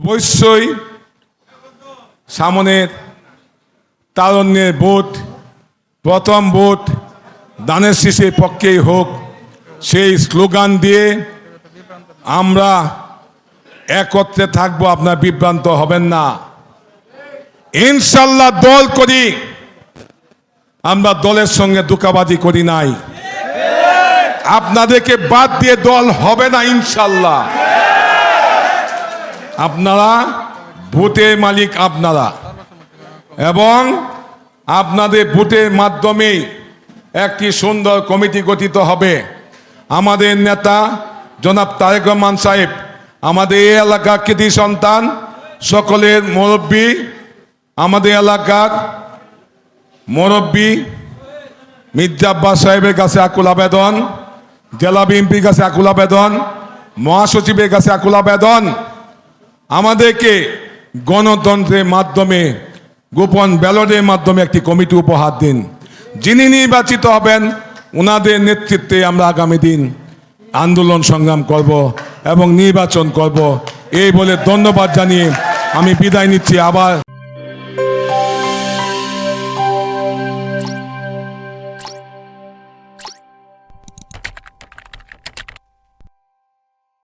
অবশ্যই সামনের তারণ্যের ভোট, প্রথম ভোট দানের শীষের পক্ষেই হোক, সেই স্লোগান দিয়ে আমরা একত্রে থাকব, আপনার বিভ্রান্ত হবেন না। ইনশাল্লাহ দল করি, আমরা দলের সঙ্গে দুকাবাজি করি নাই। আপনাদেরকে বাদ দিয়ে দল হবে না ইনশাল্লাহ। আপনারা ভোটের মালিক আপনারা। এবং আপনাদের ভোটের মাধ্যমে একটি সুন্দর কমিটি গঠিত হবে। আমাদের নেতা জনাব তারেক রহমান সাহেব, আমাদের এই এলাকার কৃতি সন্তান, সকলের মুরব্বী, আমাদের এলাকার মুরব্বী, মির্জা আব্বাস সাহেবের কাছে আকুল আবেদন, জেলা বিএনপির কাছে আকুল আবেদন, মহাসচিবের কাছে আকুল আবেদন আমাদেরকে গণতন্ত্রের মাধ্যমে, গোপন ব্যালটের মাধ্যমে একটি কমিটি উপহার দিন। যিনি নির্বাচিত হবেন ওনাদের নেতৃত্বে আমরা আগামী দিন আন্দোলন সংগ্রাম করব এবং নির্বাচন করব। এই বলে ধন্যবাদ জানিয়ে আমি বিদায় নিচ্ছি। আবার